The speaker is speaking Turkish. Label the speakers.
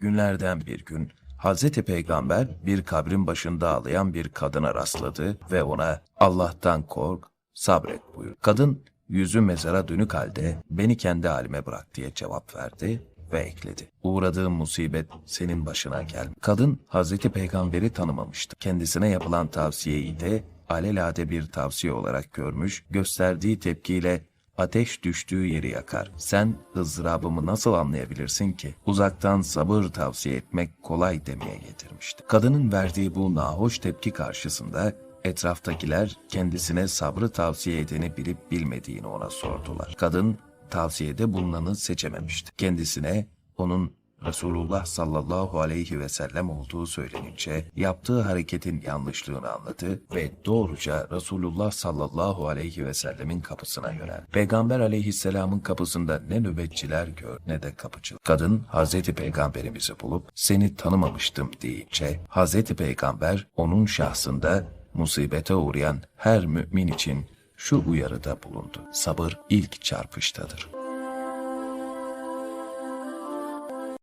Speaker 1: Günlerden bir gün Hazreti Peygamber bir kabrin başında ağlayan bir kadına rastladı ve ona Allah'tan kork, sabret buyur. Kadın yüzü mezara dönük halde beni kendi halime bırak diye cevap verdi ve ekledi. Uğradığım musibet senin başına gel. Kadın Hazreti Peygamber'i tanımamıştı. Kendisine yapılan tavsiyeyi de alelade bir tavsiye olarak görmüş, gösterdiği tepkiyle ateş düştüğü yeri yakar. Sen ızdırabımı nasıl anlayabilirsin ki? Uzaktan sabır tavsiye etmek kolay demeye getirmişti. Kadının verdiği bu nahoş tepki karşısında etraftakiler kendisine sabrı tavsiye edeni bilip bilmediğini ona sordular. Kadın tavsiyede bulunanı seçememişti. Kendisine onun Resulullah sallallahu aleyhi ve sellem olduğu söylenince yaptığı hareketin yanlışlığını anladı ve doğruca Resulullah sallallahu aleyhi ve sellemin kapısına yöneldi. Peygamber aleyhisselamın kapısında ne nöbetçiler gör ne de kapıcı. Kadın Hazreti Peygamberimizi bulup seni tanımamıştım deyince Hazreti Peygamber onun şahsında musibete uğrayan her mümin için şu uyarıda bulundu. Sabır ilk çarpıştadır.